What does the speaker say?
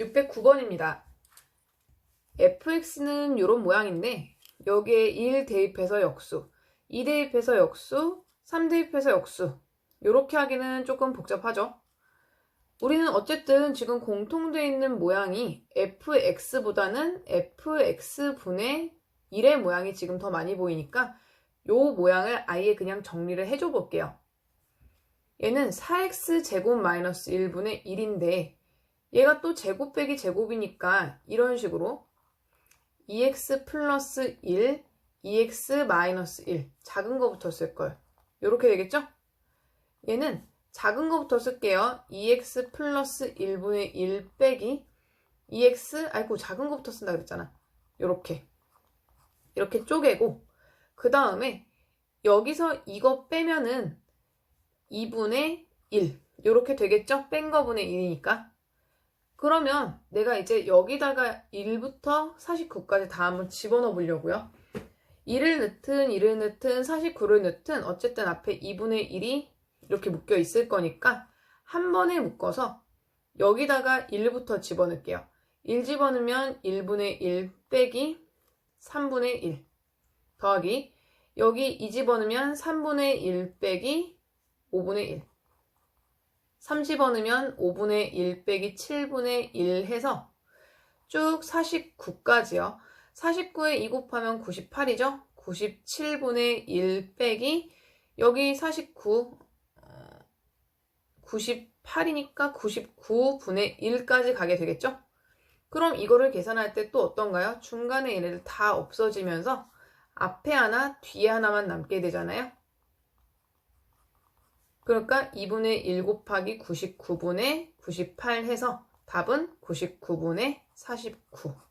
609번입니다. fx는 이런 모양인데 여기에 1 대입해서 역수, 2 대입해서 역수, 3 대입해서 역수 이렇게 하기는 조금 복잡하죠. 우리는 어쨌든 지금 공통되어 있는 모양이 fx보다는 fx분의 1의 모양이 지금 더 많이 보이니까 요 모양을 아예 그냥 정리를 해줘 볼게요. 얘는 4x 제곱 마이너스 1분의 1인데 얘가 또 제곱 빼기 제곱이니까 이런 식으로 2x 플러스 1, 2x 마이너스 1 작은 거부터 쓸 걸. 이렇게 되겠죠? 얘는 작은 거부터 쓸게요. 2x 플러스 1분의 1 빼기 2x 아이고 작은 거부터 쓴다 그랬잖아. 이렇게 이렇게 쪼개고 그 다음에 여기서 이거 빼면은 2분의 1 이렇게 되겠죠? 뺀 거분의 1이니까 그러면 내가 이제 여기다가 1부터 49까지 다 한번 집어넣어 보려고요. 1을 넣든 1을 넣든 49를 넣든 어쨌든 앞에 2분의 1이 이렇게 묶여 있을 거니까 한 번에 묶어서 여기다가 1부터 집어넣을게요. 1 집어넣으면 1분의 1 빼기 3분의 1 더하기 여기 2 집어넣으면 3분의 1 빼기 5분의 1 3 집어넣으면 5분의 1 빼기 7분의 1 해서 쭉 49까지요. 49에 2 곱하면 98이죠? 97분의 1 빼기 여기 49 98이니까 99분의 1까지 가게 되겠죠? 그럼 이거를 계산할 때 또 어떤가요? 중간에 얘네들 다 없어지면서 앞에 하나, 뒤에 하나만 남게 되잖아요? 그러니까 2분의 1 곱하기 99분의 98 해서 답은 99분의 49.